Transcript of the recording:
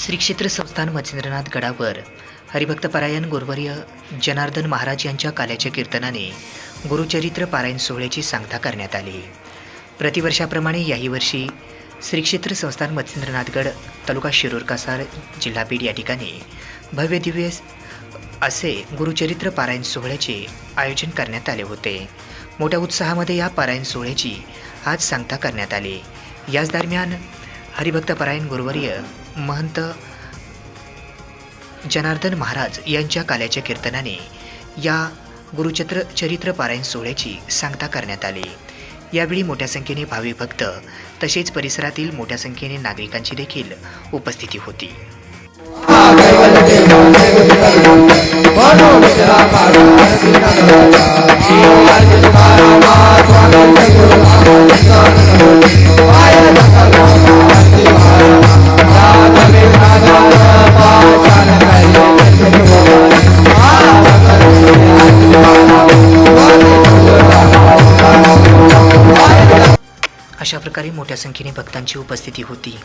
श्री क्षेत्र संस्थान मच्छिंद्रनाथ गडावर हरिभक्त गुरुवर्य जनार्दन महाराज यांच्या काल्याच्या कीर्तनाने गुरुचरित्र पारायण सोहळ्याची सांगता करण्यात आली. प्रतिवर्षाप्रमाणे याही वर्षी श्री क्षेत्र संस्थान मच्छिंद्रनाथगड तालुका शिरूर कासार जिल्हा बीड या ठिकाणी भव्य दिव्य असे गुरुचरित्र पारायण सोहळ्याचे आयोजन करण्यात आले होते. मोठ्या उत्साहामध्ये या पारायण सोहळ्याची आज सांगता करण्यात आली. याच दरम्यान हरिभक्तपारायण गुरुवर्य महंत जनार्दन महाराज यांच्या काल्याच्या कीर्तनाने या गुरुचत्र चरित्र पारायण सोहळ्याची सांगता करण्यात आली. यावेळी मोठ्या संख्येने भावी भक्त तसेच परिसरातील मोठ्या संख्येने नागरिकांची देखील उपस्थिती होती. अशा प्रकारे मोठ्या संख्येने भक्तांची उपस्थिती होती.